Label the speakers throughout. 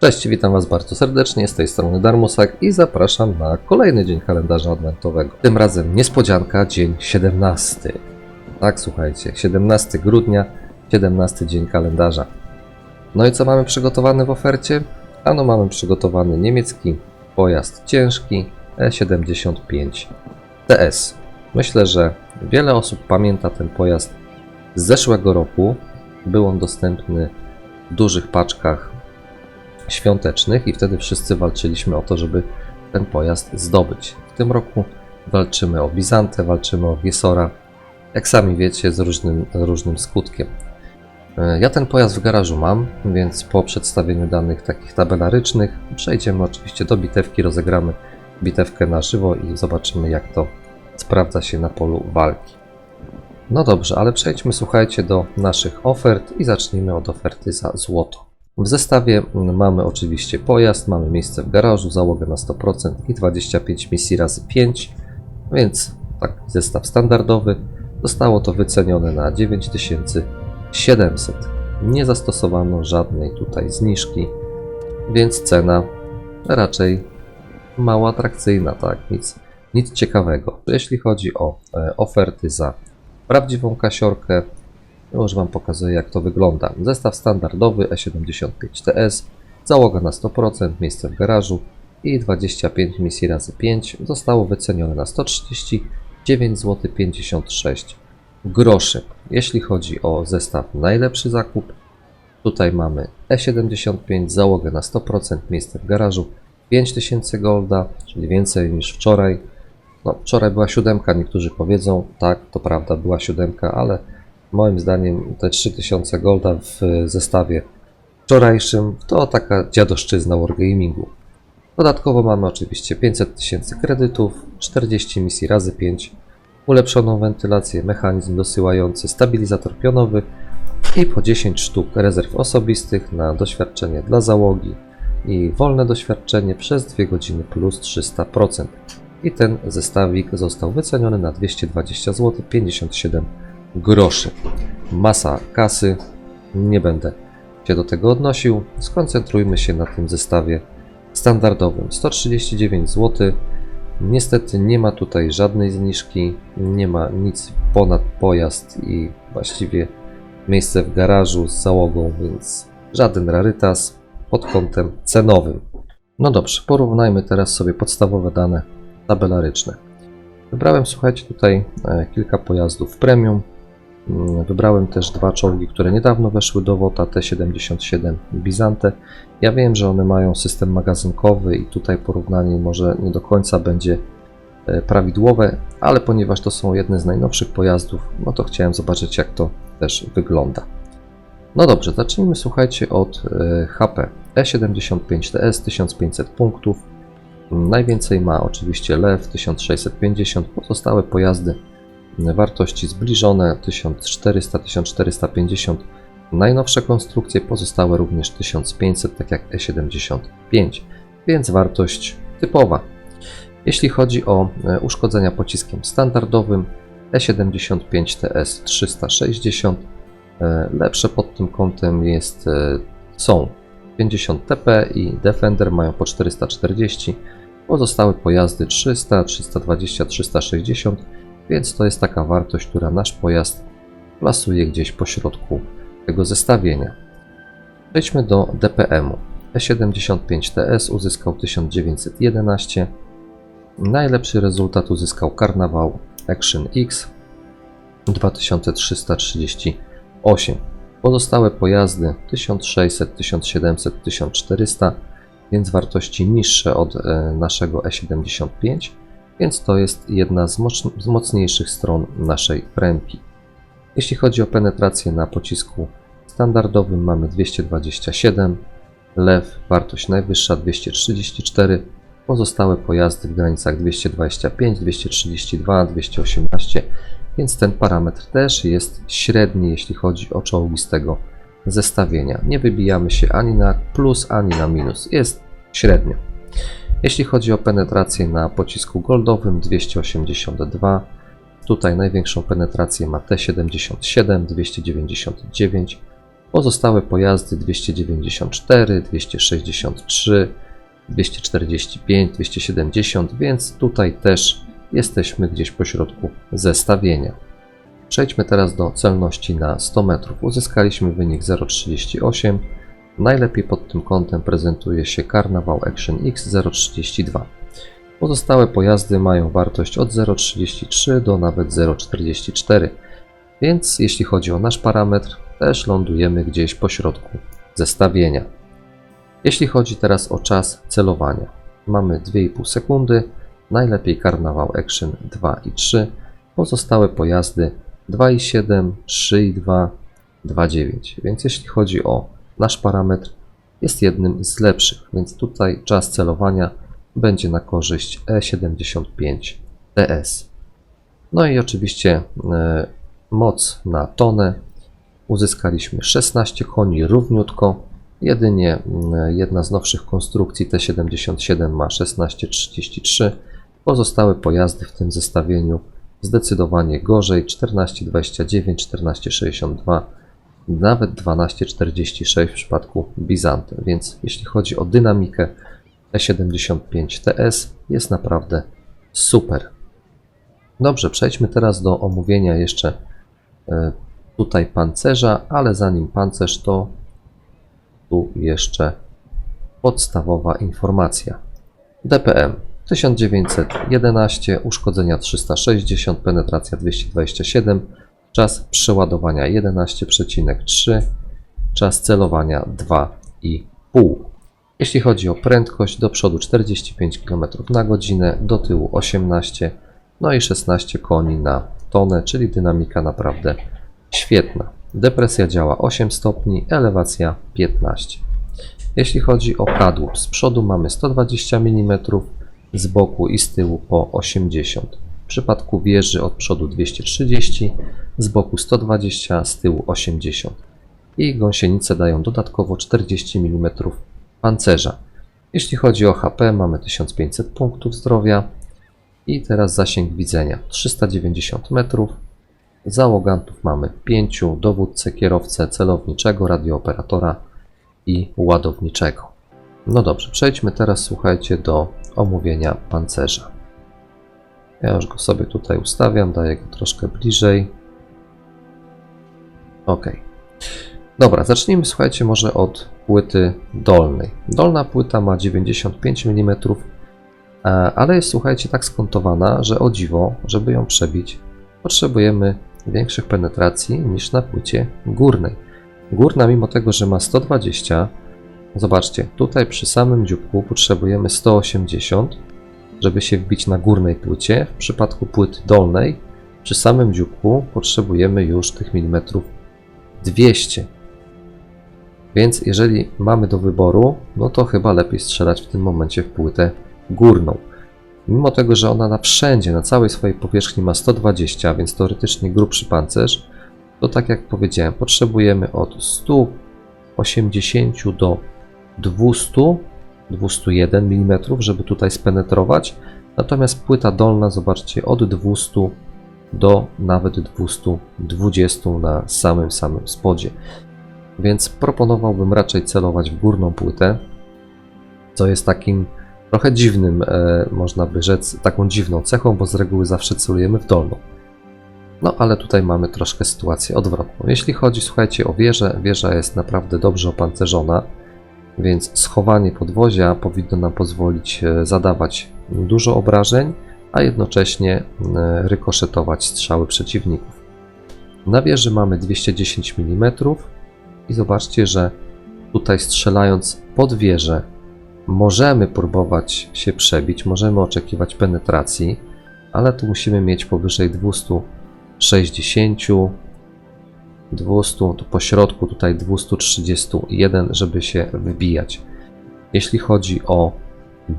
Speaker 1: Cześć, witam Was bardzo serdecznie, z tej strony Darmusak i zapraszam na kolejny dzień kalendarza adwentowego. Tym razem niespodzianka, dzień 17. Tak, słuchajcie, 17 grudnia, 17 dzień kalendarza. No i co mamy przygotowane w ofercie? Ano mamy przygotowany niemiecki pojazd ciężki E E75 TS. Myślę, że wiele osób pamięta ten pojazd z zeszłego roku. Był on dostępny w dużych paczkach świątecznych i wtedy wszyscy walczyliśmy o to, żeby ten pojazd zdobyć. W tym roku walczymy o Bizantę, walczymy o Giesora, jak sami wiecie, z różnym, różnym skutkiem. E, Ja ten pojazd w garażu mam, więc po przedstawieniu danych takich tabelarycznych przejdziemy oczywiście do bitewki, rozegramy bitewkę na żywo i zobaczymy jak to sprawdza się na polu walki. No dobrze, ale przejdźmy słuchajcie do naszych ofert i zacznijmy od oferty za złoto. W zestawie mamy oczywiście pojazd, mamy miejsce w garażu, załogę na 100% i 25 misji razy 5, więc taki zestaw standardowy. Zostało to wycenione na 9700. Nie zastosowano żadnej tutaj zniżki, więc cena raczej mało atrakcyjna, tak, nic, nic ciekawego. Jeśli chodzi o e, oferty za prawdziwą kasiorkę, już Wam pokazuję jak to wygląda. Zestaw standardowy E E75 TS, załoga na 100%, miejsce w garażu i 25 misji razy 5 zostało wycenione na 139 zł 56 groszy. Jeśli chodzi o zestaw najlepszy zakup, tutaj mamy E75, załogę na 100%, miejsce w garażu, 5000 golda, czyli więcej niż wczoraj. No, wczoraj była siódemka, niektórzy powiedzą, tak, to prawda, była siódemka, ale moim zdaniem te 3000 golda w zestawie wczorajszym to taka dziadoszczyzna wargamingu. Dodatkowo mamy oczywiście 500 tysięcy kredytów, 40 misji razy 5, ulepszoną wentylację, mechanizm dosyłający, stabilizator pionowy i po 10 sztuk rezerw osobistych na doświadczenie dla załogi i wolne doświadczenie przez 2 godziny plus 300%. I ten zestawik został wyceniony na 220 zł 57 groszy. Masa kasy, nie będę się do tego odnosił. Skoncentrujmy się na tym zestawie standardowym 139 zł. Niestety nie ma tutaj żadnej zniżki, nie ma nic ponad pojazd i właściwie miejsce w garażu z załogą, więc żaden rarytas pod kątem cenowym. No dobrze, porównajmy teraz sobie podstawowe dane tabelaryczne. Wybrałem, słuchajcie, tutaj e, kilka pojazdów premium. Mm, Wybrałem też dwa czołgi, które niedawno weszły do WOTA, T-77 i Bizantę. Ja wiem, że one mają system magazynkowy i tutaj porównanie może nie do końca będzie e, prawidłowe, ale ponieważ to są jedne z najnowszych pojazdów, no to chciałem zobaczyć jak to też wygląda. No dobrze, zacznijmy słuchajcie od HP. E75 TS 1500 punktów. Najwięcej ma oczywiście LEW 1650, pozostałe pojazdy wartości zbliżone 1400-1450. Najnowsze konstrukcje pozostałe również 1500, tak jak E75, więc wartość typowa. Jeśli chodzi o e, uszkodzenia pociskiem standardowym, E75 TS 360, e, lepsze pod tym kątem jest, e, są 50 TP i Defender mają po 440, pozostałe pojazdy 300, 320, 360, więc to jest taka wartość, która nasz pojazd plasuje gdzieś po środku tego zestawienia. Przejdźmy do DPM-u. E75 TS uzyskał 1911. Najlepszy rezultat uzyskał Carnaval Action X 2338. Pozostałe pojazdy 1600, 1700, 1400, więc wartości niższe od e, naszego E75 więc to jest jedna z, z mocniejszych stron naszej premki. Jeśli chodzi o penetrację na pocisku standardowym mamy 227, lew wartość najwyższa 234, pozostałe pojazdy w granicach 225, 232, 218, więc ten parametr też jest średni jeśli chodzi o czołgi z tego zestawienia. Nie wybijamy się ani na plus, ani na minus, jest średnio. Jeśli chodzi o penetrację na pocisku goldowym 282, tutaj największą penetrację ma T77 299, Pozostałe pojazdy 294, 263, 245, 270, więc tutaj też jesteśmy gdzieś pośrodku zestawienia. Przejdźmy teraz do celności na 100 metrów. Uzyskaliśmy wynik 0,38. Najlepiej pod tym kątem prezentuje się Carnival Action X 0,32. Pozostałe pojazdy mają wartość od 0,33 do nawet 0,44. Więc jeśli chodzi o nasz parametr, też lądujemy gdzieś po środku zestawienia. Jeśli chodzi teraz o czas celowania, mamy 2,5 sekundy, najlepiej Carnival Action 2 i 3, pozostałe pojazdy 2,7, 3,2, 2,9. Więc jeśli chodzi o nasz parametr, jest jednym z lepszych, więc tutaj czas celowania będzie na korzyść E75 TS. No i oczywiście e, moc na tonę uzyskaliśmy 16 koni równiutko. Jedynie mm, jedna z nowszych konstrukcji T77 ma 1633. Pozostałe pojazdy w tym zestawieniu zdecydowanie gorzej 1429, 1462, nawet 1246 w przypadku Bizanty. Więc jeśli chodzi o dynamikę T75 TS jest naprawdę super. Dobrze, przejdźmy teraz do omówienia jeszcze e, tutaj pancerza, ale zanim pancerz to tu jeszcze podstawowa informacja. DPM 1911, uszkodzenia 360, penetracja 227, czas przeładowania 11,3, czas celowania 2,5. Jeśli chodzi o prędkość, do przodu 45 km na godzinę, do tyłu 18, no i 16 koni na tonę, czyli dynamika naprawdę świetna. Depresja działa 8 stopni, elewacja 15. Jeśli chodzi o kadłub, z przodu mamy 120 mm, z boku i z tyłu po 80. W przypadku wieży od przodu 230, z boku 120, z tyłu 80. I gąsienice dają dodatkowo 40 mm pancerza. Jeśli chodzi o HP, mamy 1500 punktów zdrowia i teraz zasięg widzenia 390 metrów. Załogantów mamy 5, dowódcę, kierowcę, celowniczego, radiooperatora i ładowniczego. No dobrze, przejdźmy teraz, słuchajcie, do omówienia pancerza. Ja już go sobie tutaj ustawiam, daję go troszkę bliżej. Ok. Dobra, zacznijmy, słuchajcie, może od płyty dolnej. Dolna płyta ma 95 mm, e, ale jest, słuchajcie, tak skontowana, że o dziwo, żeby ją przebić, potrzebujemy większych penetracji niż na płycie górnej. Górna, mimo tego, że ma 120, zobaczcie, tutaj przy samym dzióbku potrzebujemy 180, żeby się wbić na górnej płycie. W przypadku płyty dolnej, przy samym dzióbku potrzebujemy już tych milimetrów 200. Więc jeżeli mamy do wyboru, no to chyba lepiej strzelać w tym momencie w płytę górną. Mimo tego, że ona na wszędzie, na całej swojej powierzchni ma 120, więc teoretycznie grubszy pancerz, to tak jak powiedziałem, potrzebujemy od 180 do 200, 201 mm, żeby tutaj spenetrować. Natomiast płyta dolna, zobaczcie, od 200 do nawet 220 na samym samym spodzie. Więc proponowałbym raczej celować w górną płytę, co jest takim trochę dziwnym, e, można by rzec, taką dziwną cechą, bo z reguły zawsze celujemy w dolną. No ale tutaj mamy troszkę sytuację odwrotną. Jeśli chodzi, słuchajcie, o wieżę, wieża jest naprawdę dobrze opancerzona, więc schowanie podwozia powinno nam pozwolić e, zadawać dużo obrażeń, a jednocześnie e, rykoszetować strzały przeciwników. Na wieży mamy 210 mm i zobaczcie, że tutaj strzelając pod wieżę możemy próbować się przebić, możemy oczekiwać penetracji, ale tu musimy mieć powyżej 260, 200, tu po środku tutaj 231, żeby się wbijać. Jeśli chodzi o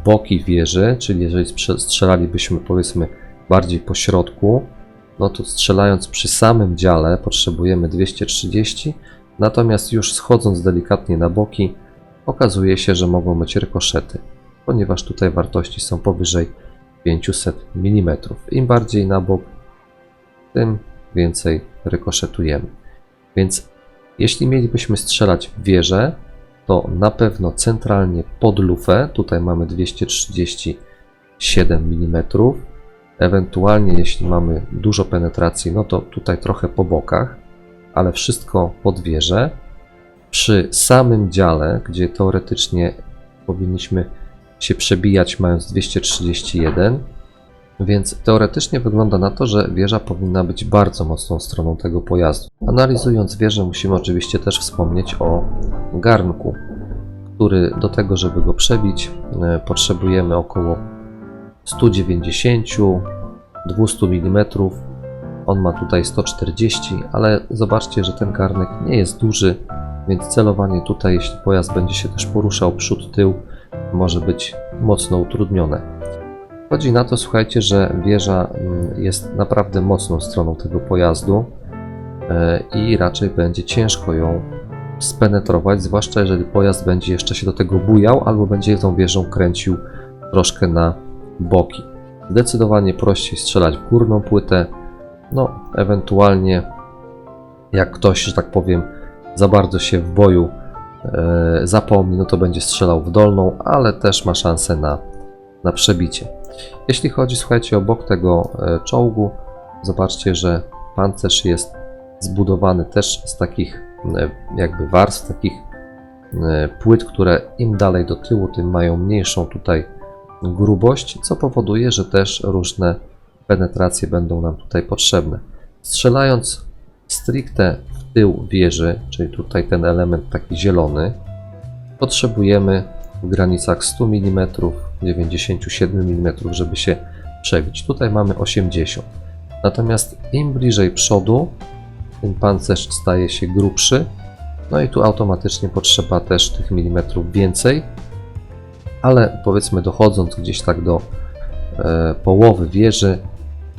Speaker 1: boki wieży, czyli jeżeli strzelalibyśmy powiedzmy bardziej po środku, no to strzelając przy samym dziale potrzebujemy 230, natomiast już schodząc delikatnie na boki okazuje się, że mogą być rykoszety, ponieważ tutaj wartości są powyżej 500 mm. Im bardziej na bok, tym więcej rykoszetujemy. Więc Jeśli mielibyśmy strzelać w wieżę, to na pewno centralnie pod lufę, tutaj mamy 237 mm, ewentualnie jeśli mamy dużo penetracji, no to tutaj trochę po bokach, ale wszystko pod wieżę. Przy samym dziale, gdzie teoretycznie powinniśmy się przebijać mając 231, więc teoretycznie wygląda na to, że wieża powinna być bardzo mocną stroną tego pojazdu. Analizując wieżę musimy oczywiście też wspomnieć o garnku, który do tego, żeby go przebić, e, potrzebujemy około 190 200 mm. On ma tutaj 140, ale zobaczcie, że ten garnek nie jest duży, więc celowanie tutaj, jeśli pojazd będzie się też poruszał przód, tył, może być mocno utrudnione. Chodzi na to, słuchajcie, że wieża mm, jest naprawdę mocną stroną tego pojazdu e, i raczej będzie ciężko ją spenetrować, zwłaszcza jeżeli pojazd będzie jeszcze się do tego bujał albo będzie tą wieżą kręcił troszkę na boki. Zdecydowanie prościej strzelać w górną płytę, no ewentualnie jak ktoś, że tak powiem, za bardzo się w boju e, zapomni, no to będzie strzelał w dolną, ale też ma szansę na, na przebicie. Jeśli chodzi, słuchajcie, bok tego e, czołgu, zobaczcie, że pancerz jest zbudowany też z takich e, jakby warstw, takich e, płyt, które im dalej do tyłu, tym mają mniejszą tutaj grubość, co powoduje, że też różne penetracje będą nam tutaj potrzebne. Strzelając stricte w tył wieży, czyli tutaj ten element taki zielony, potrzebujemy w granicach 100 mm, 97 mm, żeby się przebić. Tutaj mamy 80. Natomiast im bliżej przodu, tym pancerz staje się grubszy. No i tu automatycznie potrzeba też tych milimetrów więcej. Ale powiedzmy dochodząc gdzieś tak do e, połowy wieży,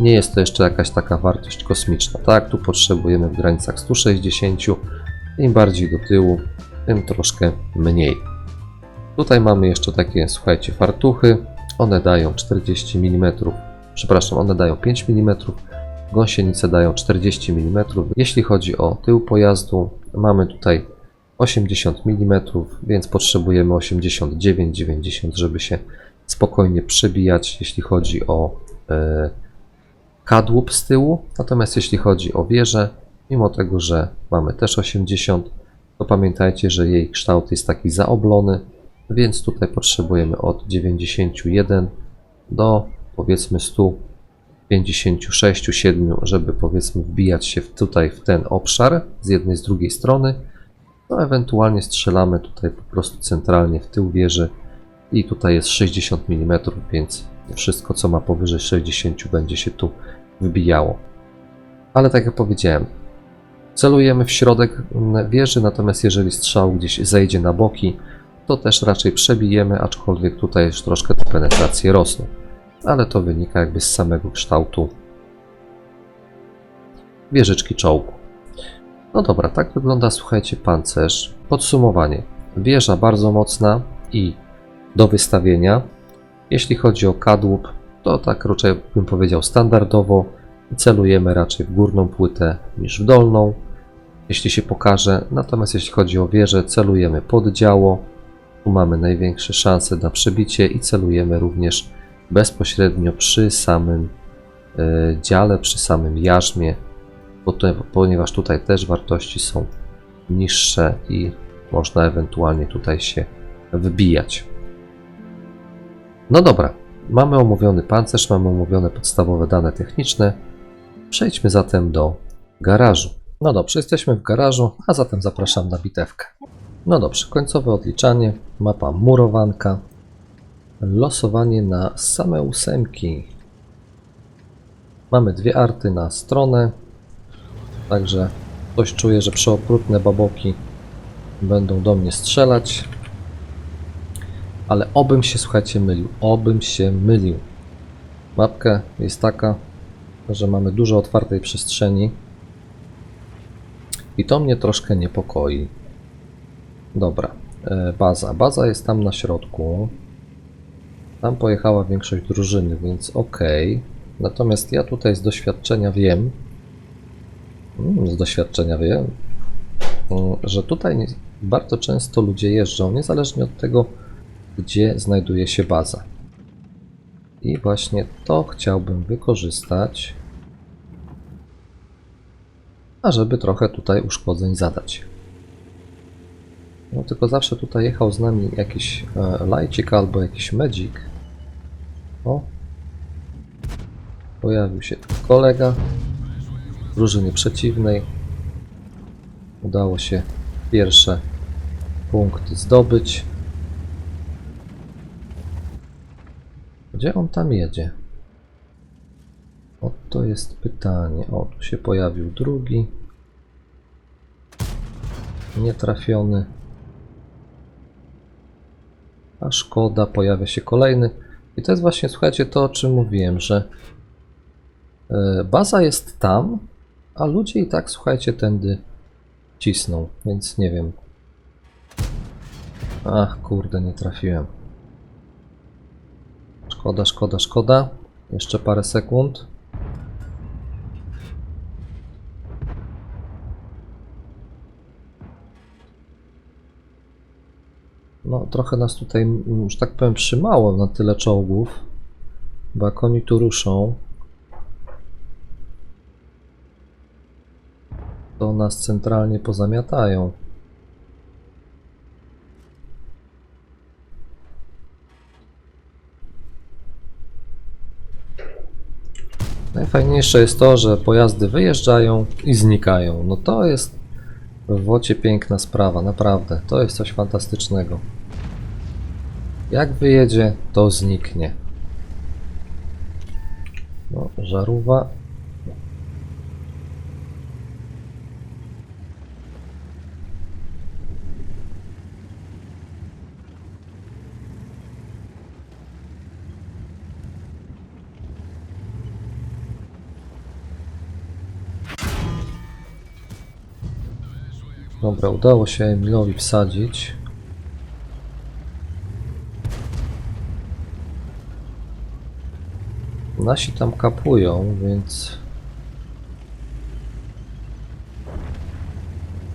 Speaker 1: nie jest to jeszcze jakaś taka wartość kosmiczna. Tak, tu potrzebujemy w granicach 160. Im bardziej do tyłu, tym troszkę mniej. Tutaj mamy jeszcze takie, słuchajcie, fartuchy. One dają 40 mm, przepraszam, one dają 5 mm, gąsienice dają 40 mm. Jeśli chodzi o tył pojazdu, mamy tutaj 80 mm, więc potrzebujemy 89-90, żeby się spokojnie przebijać, jeśli chodzi o e, kadłub z tyłu. Natomiast jeśli chodzi o wieżę, mimo tego, że mamy też 80, to pamiętajcie, że jej kształt jest taki zaoblony, więc tutaj potrzebujemy od 91 do powiedzmy 156-7, żeby powiedzmy wbijać się tutaj w ten obszar z jednej z drugiej strony. No ewentualnie strzelamy tutaj po prostu centralnie w tył wieży i tutaj jest 60 mm, więc wszystko co ma powyżej 60 będzie się tu wbijało. Ale tak jak powiedziałem, celujemy w środek mm, wieży, natomiast jeżeli strzał gdzieś zejdzie na boki, to też raczej przebijemy, aczkolwiek tutaj już troszkę te penetracje rosną. Ale to wynika jakby z samego kształtu wieżyczki czołgu. No dobra, tak wygląda, słuchajcie, pancerz. Podsumowanie. Wieża bardzo mocna i do wystawienia. Jeśli chodzi o kadłub, to tak raczej bym powiedział standardowo. Celujemy raczej w górną płytę niż w dolną, jeśli się pokaże. Natomiast jeśli chodzi o wieżę, celujemy pod działo. Tu mamy największe szanse na przebicie i celujemy również bezpośrednio przy samym e, dziale, przy samym jarzmie, ponieważ tutaj też wartości są niższe i można ewentualnie tutaj się wbijać. No dobra, mamy omówiony pancerz, mamy omówione podstawowe dane techniczne. Przejdźmy zatem do garażu. No dobrze, jesteśmy w garażu, a zatem zapraszam na bitewkę. No dobrze, końcowe odliczanie, mapa murowanka, losowanie na same ósemki. Mamy dwie arty na stronę, także ktoś czuje, że przeokrutne baboki będą do mnie strzelać. Ale obym się, słuchajcie, mylił, obym się mylił. Mapka jest taka, że mamy dużo otwartej przestrzeni i to mnie troszkę niepokoi. Dobra, e, baza. Baza jest tam na środku. Tam pojechała większość drużyny, więc ok. Natomiast ja tutaj z doświadczenia wiem. Mm, z doświadczenia wiem. mm, że tutaj bardzo często ludzie jeżdżą, niezależnie od tego, gdzie znajduje się baza. I właśnie to chciałbym wykorzystać, ażeby trochę tutaj uszkodzeń zadać. No tylko zawsze tutaj jechał z nami jakiś e, lajcik albo jakiś medzik. O. Pojawił się kolega drużyny przeciwnej. Udało się pierwsze punkty zdobyć. Gdzie on tam jedzie? Oto jest pytanie. O, tu się pojawił drugi. Nietrafiony. A szkoda, pojawia się kolejny. I to jest właśnie, słuchajcie, to o czym mówiłem, że e, baza jest tam, a ludzie i tak, słuchajcie, tędy cisną, więc nie wiem. Ach, kurde, nie trafiłem. Szkoda, szkoda, szkoda. Jeszcze parę sekund. No, trochę nas tutaj, mm, że tak powiem, trzymało na tyle czołgów. Bo jak oni tu ruszą, to nas centralnie pozamiatają. Najfajniejsze jest to, że pojazdy wyjeżdżają i znikają. No to jest w wocie piękna sprawa, naprawdę. To jest coś fantastycznego. Jak wyjedzie, to zniknie. No, żarówa. Dobra, udało się Emilowi wsadzić. Nasi tam kapują, więc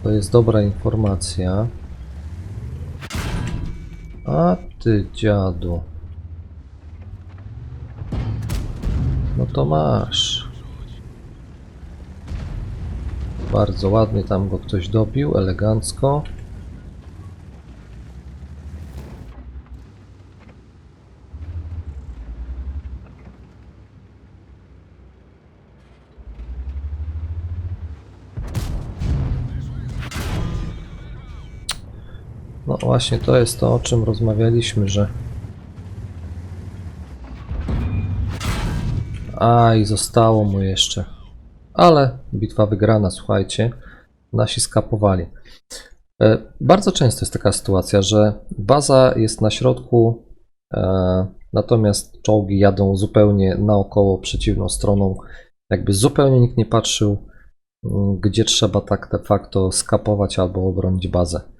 Speaker 1: to jest dobra informacja. A ty dziadu. No to masz. Bardzo ładnie tam go ktoś dobił, elegancko. Właśnie, to jest to, o czym rozmawialiśmy, że. A i zostało mu jeszcze. Ale bitwa wygrana, słuchajcie. Nasi skapowali. E, Bardzo często jest taka sytuacja, że baza jest na środku, e, natomiast czołgi jadą zupełnie naokoło przeciwną stroną. Jakby zupełnie nikt nie patrzył, gdzie trzeba tak de facto skapować albo obronić bazę.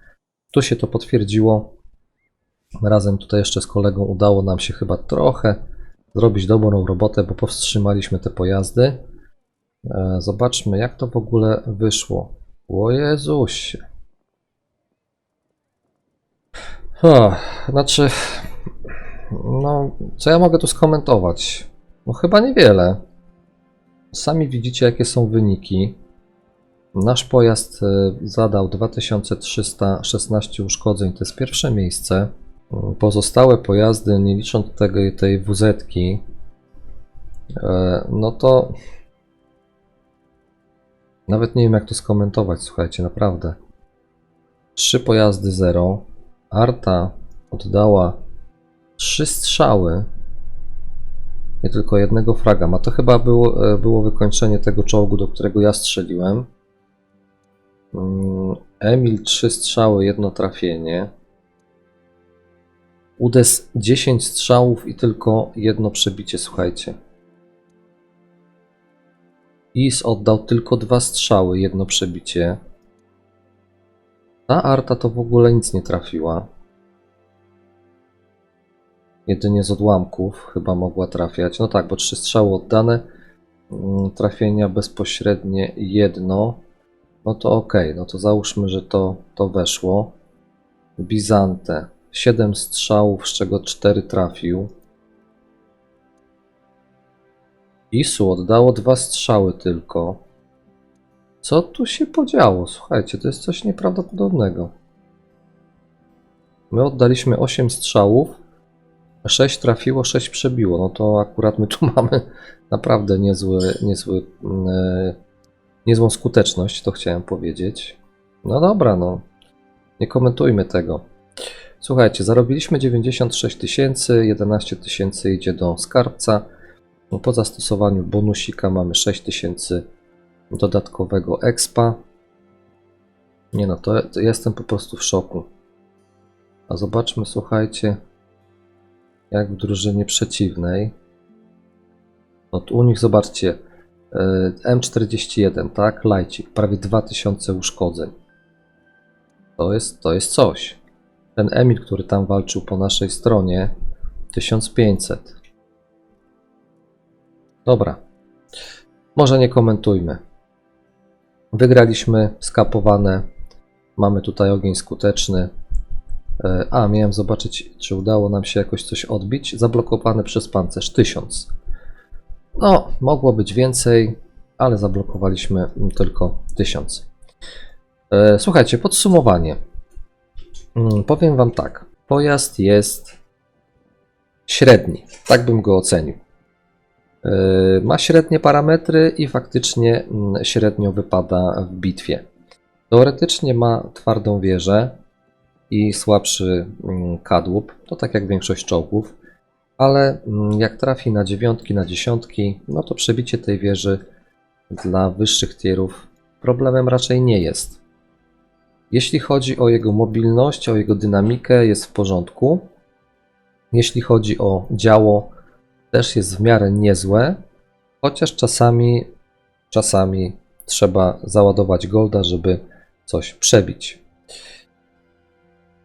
Speaker 1: Tu się to potwierdziło. Razem tutaj jeszcze z kolegą udało nam się chyba trochę zrobić dobrą robotę, bo powstrzymaliśmy te pojazdy. E, Zobaczmy, jak to w ogóle wyszło. O Jezusie. Ha, znaczy, no, co ja mogę tu skomentować? No, chyba niewiele. Sami widzicie, jakie są wyniki. Nasz pojazd e, zadał 2316 uszkodzeń, to jest pierwsze miejsce. Pozostałe pojazdy, nie licząc tego, tej WZ-ki, e, no to nawet nie wiem jak to skomentować, słuchajcie, naprawdę. Trzy pojazdy 0. Arta oddała trzy strzały. Nie tylko jednego fraga. A to chyba było, e, było wykończenie tego czołgu, do którego ja strzeliłem. Emil trzy strzały, jedno trafienie. Udes 10 strzałów i tylko jedno przebicie, słuchajcie. Is oddał tylko dwa strzały, jedno przebicie. Ta arta to w ogóle nic nie trafiła. Jedynie z odłamków chyba mogła trafiać. No tak, bo trzy strzały oddane. Mm, Trafienia bezpośrednie jedno. No to ok, no to załóżmy, że to, to weszło. Bizante. 7 strzałów, z czego 4 trafił. Isu oddało dwa strzały tylko. Co tu się podziało? Słuchajcie, to jest coś nieprawdopodobnego. My oddaliśmy 8 strzałów, 6 trafiło, 6 przebiło. No to akurat my tu mamy naprawdę niezły, niezły, mm, e, niezłą skuteczność, to chciałem powiedzieć. No dobra, no. Nie komentujmy tego. Słuchajcie, zarobiliśmy 96 tysięcy, 11 tysięcy idzie do skarbca. No, po zastosowaniu bonusika mamy 6 tysięcy dodatkowego expa. Nie no, to, to jestem po prostu w szoku. A zobaczmy, słuchajcie, jak w drużynie przeciwnej. No tu u nich zobaczcie, M41, tak, lajcik, prawie 2000 uszkodzeń. To jest, to jest coś. Ten Emil, który tam walczył po naszej stronie, 1500. Dobra. Może nie komentujmy. Wygraliśmy skapowane. Mamy tutaj ogień skuteczny. E, A, miałem zobaczyć, czy udało nam się jakoś coś odbić. Zablokowane przez pancerz 1000. No, mogło być więcej, ale zablokowaliśmy tylko 1000. E, Słuchajcie, podsumowanie. Mm, Powiem Wam tak. Pojazd jest średni. Tak bym go ocenił. E, Ma średnie parametry i faktycznie mm, średnio wypada w bitwie. Teoretycznie ma twardą wieżę i słabszy mm, kadłub, to tak jak większość czołgów, ale mm, jak trafi na dziewiątki, na dziesiątki, no to przebicie tej wieży dla wyższych tierów problemem raczej nie jest. Jeśli chodzi o jego mobilność, o jego dynamikę, jest w porządku. Jeśli chodzi o działo, też jest w miarę niezłe, chociaż czasami, czasami trzeba załadować golda, żeby coś przebić.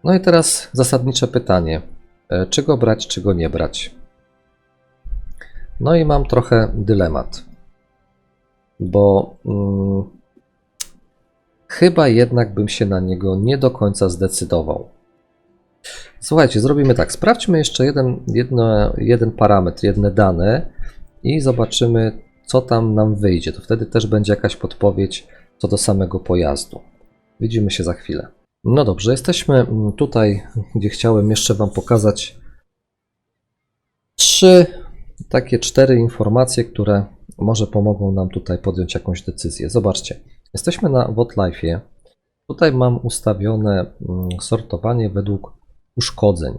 Speaker 1: No i teraz zasadnicze pytanie: czego brać, czego nie brać? No i mam trochę dylemat, bo mm, chyba jednak bym się na niego nie do końca zdecydował. Słuchajcie, zrobimy tak. Sprawdźmy jeszcze jeden, jedno, jeden parametr, jedne dane i zobaczymy, co tam nam wyjdzie. To wtedy też będzie jakaś podpowiedź co do samego pojazdu. Widzimy się za chwilę. No dobrze, jesteśmy tutaj, gdzie chciałem jeszcze Wam pokazać trzy, takie cztery informacje, które może pomogą nam tutaj podjąć jakąś decyzję. Zobaczcie, jesteśmy na WotLife'ie. Tutaj mam ustawione mm, sortowanie według uszkodzeń.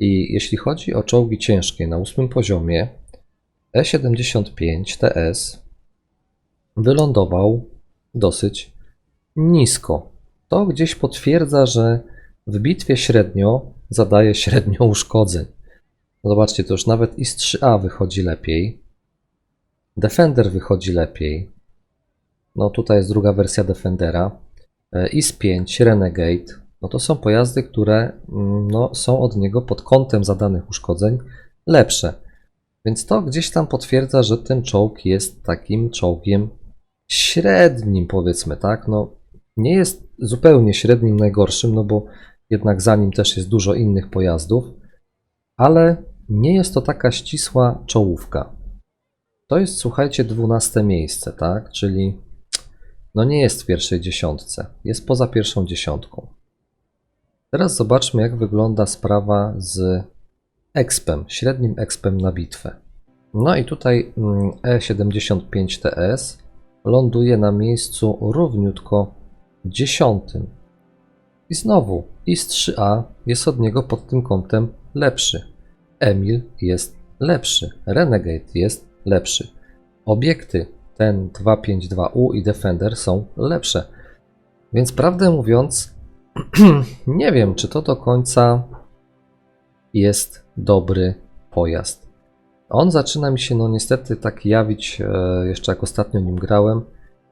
Speaker 1: I jeśli chodzi o czołgi ciężkie na ósmym poziomie, E75 TS wylądował dosyć nisko. To gdzieś potwierdza, że w bitwie średnio zadaje średnio uszkodzeń. Zobaczcie, to już nawet IS-3A wychodzi lepiej. Defender wychodzi lepiej. No tutaj jest druga wersja Defendera. E, IS-5, Renegade. No to są pojazdy, które mm, no, są od niego pod kątem zadanych uszkodzeń lepsze. Więc to gdzieś tam potwierdza, że ten czołg jest takim czołgiem średnim, powiedzmy, tak? No, nie jest zupełnie średnim najgorszym, no bo jednak za nim też jest dużo innych pojazdów, ale nie jest to taka ścisła czołówka. To jest, słuchajcie, 12 miejsce, tak? Czyli no nie jest w pierwszej dziesiątce, jest poza pierwszą dziesiątką. Teraz zobaczmy, jak wygląda sprawa z expem, średnim expem na bitwę. No i tutaj mm, E75 TS ląduje na miejscu równiutko dziesiątym. I znowu IS-3A jest od niego pod tym kątem lepszy. Emil jest lepszy. Renegade jest lepszy. Obiekty ten 252U i Defender są lepsze. Więc prawdę mówiąc, nie wiem, czy to do końca jest dobry pojazd. On zaczyna mi się, no niestety, tak jawić, e, jeszcze jak ostatnio nim grałem,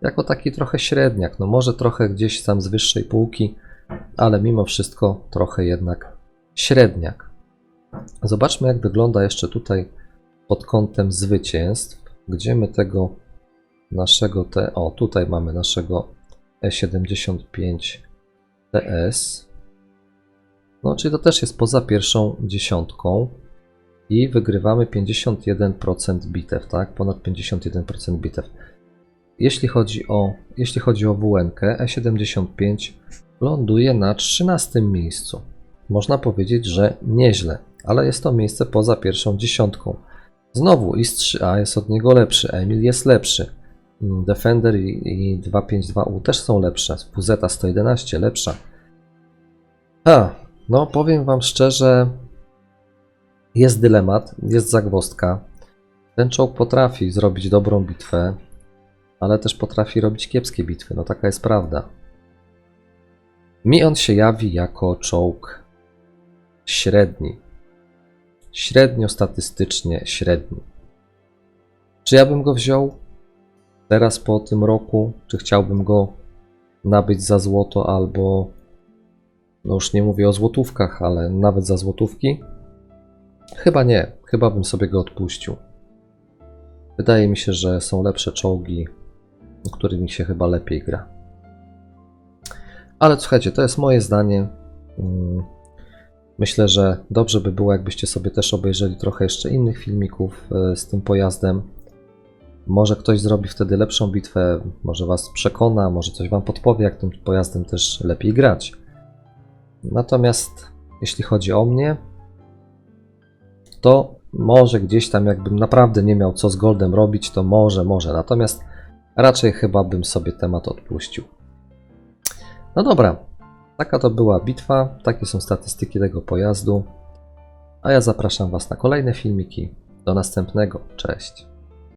Speaker 1: jako taki trochę średniak. No może trochę gdzieś tam z wyższej półki, ale mimo wszystko trochę jednak średniak. Zobaczmy, jak wygląda jeszcze tutaj pod kątem zwycięstw. Gdzie my tego naszego te. O, tutaj mamy naszego E75 TS. No, czyli to też jest poza pierwszą dziesiątką. I wygrywamy 51% bitew, tak? Ponad 51% bitew. Jeśli chodzi o, jeśli chodzi o WN, E75 ląduje na 13 miejscu. Można powiedzieć, że nieźle, ale jest to miejsce poza pierwszą dziesiątką. Znowu IS-3A jest od niego lepszy, Emil jest lepszy. Mm, Defender i, i 252U też są lepsze. WZ 111 lepsza. A, no powiem Wam szczerze, jest dylemat, jest zagwozdka. Ten czołg potrafi zrobić dobrą bitwę, ale też potrafi robić kiepskie bitwy. No taka jest prawda. Mi on się jawi jako czołg średni. Średnio statystycznie średni. Czy ja bym go wziął teraz po tym roku? Czy chciałbym go nabyć za złoto albo no już nie mówię o złotówkach, ale nawet za złotówki? Chyba nie. Chyba bym sobie go odpuścił. Wydaje mi się, że są lepsze czołgi, którymi się chyba lepiej gra. Ale słuchajcie, to jest moje zdanie. Mm, Myślę, że dobrze by było, jakbyście sobie też obejrzeli trochę jeszcze innych filmików e, z tym pojazdem. Może ktoś zrobi wtedy lepszą bitwę, może Was przekona, może coś Wam podpowie, jak tym pojazdem też lepiej grać. Natomiast jeśli chodzi o mnie, to może gdzieś tam, jakbym naprawdę nie miał co z Goldem robić, to może, może. Natomiast raczej chyba bym sobie temat odpuścił. No dobra, taka to była bitwa, takie są statystyki tego pojazdu. A ja zapraszam Was na kolejne filmiki. Do następnego, cześć.